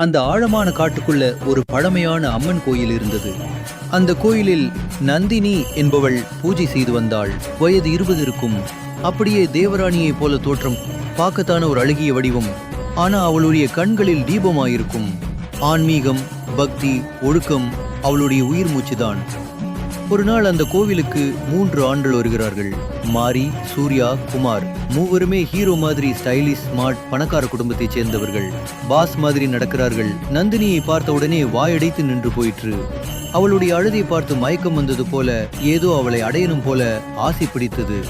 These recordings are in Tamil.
அந்த ஆழமான காட்டுக்குள்ள ஒரு பழமையான அம்மன் கோயில் இருந்தது. அந்த கோயிலில் நந்தினி என்பவள் பூஜை செய்து வந்தாள். வயது இருபது இருக்கும். அப்படியே தேவராணியைப் போல தோற்றம். பார்க்கத்தான ஒரு அழகிய வடிவம். ஆனா அவளுடைய கண்களில் தீபமாயிருக்கும். ஆன்மீகம் பக்தி ஒழுக்கம் அவளுடைய உயிர் மூச்சுதான். ஒரு நாள் அந்த கோவிலுக்கு மூன்று ஆண்கள் வருகிறார்கள். மாரி சூர்யா குமார். மூவருமே ஹீரோ மாதிரி ஸ்டைலிஷ் ஸ்மார்ட் பணக்கார குடும்பத்தைச் சேர்ந்தவர்கள். பாஸ் மாதிரி நடக்கிறார்கள். நந்தினியை பார்த்த உடனே வாயடைத்து நின்று போயிற்று. அவளுடைய அழுதை பார்த்து மயக்கம் வந்தது போல ஏதோ அவளை அடையணும் போல ஆசை பிடித்தது.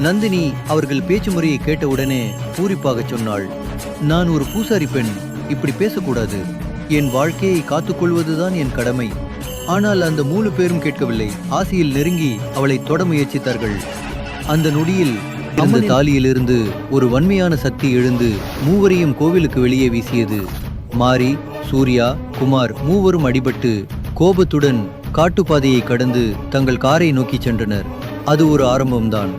நந்தினி அவர்கள் பேச்சு முறையை கேட்ட உடனே சொன்னாள் நான் ஒரு பூசாரி பெண். இப்படி பேசக்கூடாது. என் வாழ்க்கையை காத்துக்கொள்வதுதான் என் கடமை. ஆனால் அந்த மூணு பேரும் கேட்கவில்லை. ஆசையில் நெருங்கி அவளை தொட முயற்சித்தார்கள். அந்த நொடியில் அந்த தாலியிலிருந்து ஒரு வன்மையான சக்தி எழுந்து மூவரையும் கோவிலுக்கு வெளியே வீசியது. மாரி சூர்யா குமார் மூவரும் அடிபட்டு கோபத்துடன் காட்டுப்பாதையை கடந்து தங்கள் காரை நோக்கி சென்றனர். அது ஒரு ஆரம்பம்தான்.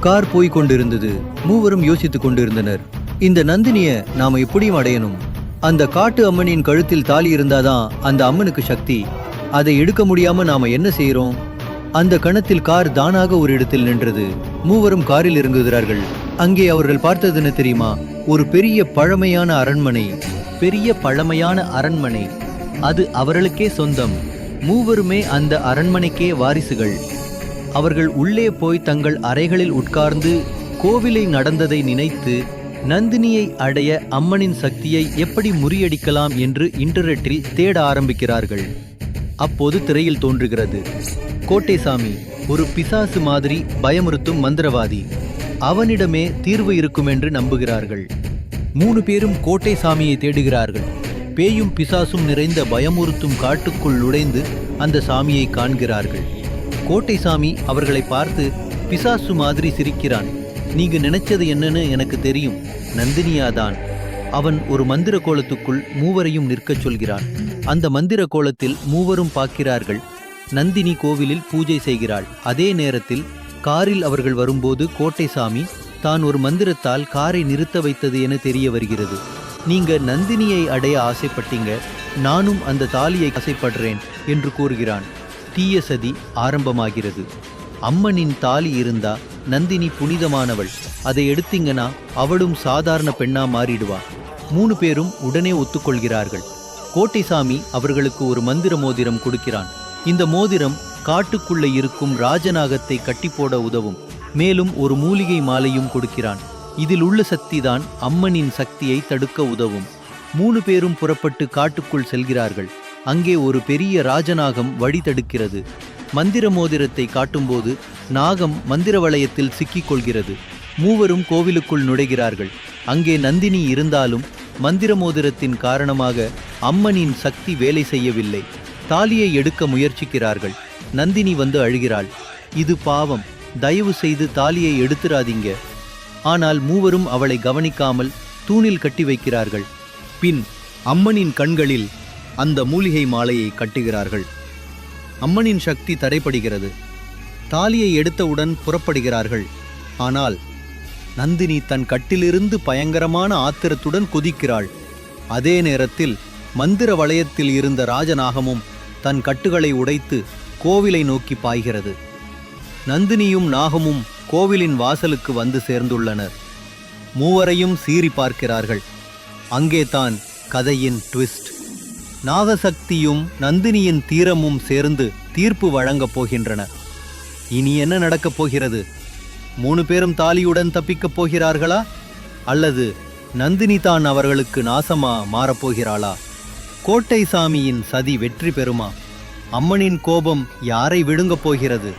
கார் போய்க் கொண்டிருந்தது. மூவரும் யோசித்துக் கொண்டிருந்தனர். இந்த நந்தினிய நாம எப்படியும் அடையணும். அந்த காட்டு அம்மனின் கழுத்தில் தாலி இருந்தாதான் அந்த அம்மனுக்கு சக்தி. அதை எடுக்க முடியாம நாம என்ன செய்யறோம் அந்த கணத்தில் கார் தானாக ஒரு இடத்தில் நின்றது. மூவரும் காரில் இறங்குகிறார்கள். அங்கே அவர்கள் பார்த்தது என்ன தெரியுமா? ஒரு பெரிய பழமையான அரண்மனை. பெரிய பழமையான அரண்மனை. அது அவர்களுக்கே சொந்தம். மூவருமே அந்த அரண்மனைக்கே வாரிசுகள். அவர்கள் உள்ளே போய் தங்கள் அறைகளில் உட்கார்ந்து கோவிலை நடந்ததை நினைத்து நந்தினியை அடைய அம்மனின் சக்தியை எப்படி முறியடிக்கலாம் என்று இன்டர்நெட்டில் தேட ஆரம்பிக்கிறார்கள். அப்போது திரையில் தோன்றுகிறது. கோட்டைசாமி ஒரு பிசாசு மாதிரி பயமுறுத்தும் மந்திரவாதி. அவனிடமே தீர்வு இருக்கும் என்று நம்புகிறார்கள். மூணு பேரும் கோட்டைசாமியை தேடுகிறார்கள். பேயும் பிசாசும் நிறைந்த பயமுறுத்தும் காட்டுக்குள் நுழைந்து அந்த சாமியை காண்கிறார்கள். கோட்டை சாமி அவர்களை பார்த்து பிசாசு மாதிரி சிரிக்கிறான். நீங்க நினைச்சது என்னன்னு எனக்கு தெரியும். நந்தினியாதான். அவன் ஒரு மந்திர கோலத்துக்குள் மூவரையும் நிற்கச் சொல்கிறான். அந்த மந்திர கோலத்தில் மூவரும் பார்க்கிறார்கள். நந்தினி கோவிலில் பூஜை செய்கிறாள். அதே நேரத்தில் காரில் அவர்கள் வரும்போது கோட்டைசாமி தான் ஒரு மந்திரத்தால் காரை நிறுத்த வைத்தது என தெரிய வருகிறது. நீங்க நந்தினியை அடைய ஆசைப்பட்டீங்க. நானும் அந்த தாலியை ஆசைப்படுறேன் என்று கூறுகிறான். தீய சதி ஆரம்பமாகிறது. அம்மனின் தாலி இருந்தா நந்தினி புனிதமானவள். அதை எடுத்தீங்கன்னா அவளும் சாதாரண பெண்ணா மாறிடுவா. மூணு பேரும் உடனே ஒத்துக்கொள்கிறார்கள். கோட்டைசாமி அவர்களுக்கு ஒரு மந்திர மோதிரம் கொடுக்கிறான். இந்த மோதிரம் காட்டுக்குள்ள இருக்கும் ராஜநாகத்தை கட்டிப்போட உதவும். மேலும் ஒரு மூலிகை மாலையும் கொடுக்கிறான். இதில் உள்ள சக்திதான் அம்மனின் சக்தியை தடுக்க உதவும். மூணு பேரும் புறப்பட்டு காட்டுக்குள் செல்கிறார்கள். அங்கே ஒரு பெரிய ராஜநாகம் வழி தடுக்கிறது. மந்திர மோதிரத்தை காட்டும்போது நாகம் மந்திர வளையத்தில் சிக்கிக் கொள்கிறது. மூவரும் கோவிலுக்குள் நுழைகிறார்கள். அங்கே நந்தினி இருந்தாலும் மந்திர மோதிரத்தின் காரணமாக அம்மனின் சக்தி வேலை செய்யவில்லை. தாலியை எடுக்க முயற்சிக்கிறார்கள். நந்தினி வந்து அழுகிறாள். இது பாவம். தயவு செய்து தாலியை எடுத்துராதீங்க. ஆனால் மூவரும் அவளை கவனிக்காமல் தூணில் கட்டி வைக்கிறார்கள். பின் அம்மனின் கண்களில் அந்த மூலிகை மாலையை கட்டுகிறார்கள். அம்மனின் சக்தி தடைப்படுகிறது தாலியை எடுத்தவுடன் புறப்படுகிறார்கள். ஆனால் நந்தினி தன் கட்டிலிருந்து பயங்கரமான ஆத்திரத்துடன் குதிக்கிறாள். அதே நேரத்தில் மந்திர வளையத்தில் இருந்த ராஜநாகமும் தன் கட்டுகளை உடைத்து கோவிலை நோக்கி பாய்கிறது. நந்தினியும் நாகமும் கோவிலின் வாசலுக்கு வந்து சேர்ந்துள்ளனர். மூவரையும் சீறி பார்க்கிறார்கள். அங்கே தான் கதையின் ட்விஸ்ட். நாகசக்தியும் நந்தினியின் தீரமும் சேர்ந்து தீர்ப்பு வழங்கப் போகின்றன. இனி என்ன நடக்கப் போகிறது? மூணு பேரும் தாலியுடன் தப்பிக்கப் போகிறார்களா? அல்லது நந்தினி தான் அவர்களுக்கு நாசமா மாறப்போகிறாளா கோட்டை சாமியின் சதி வெற்றி பெறுமா? அம்மனின் கோபம் யாரை விழுங்கப் போகிறது?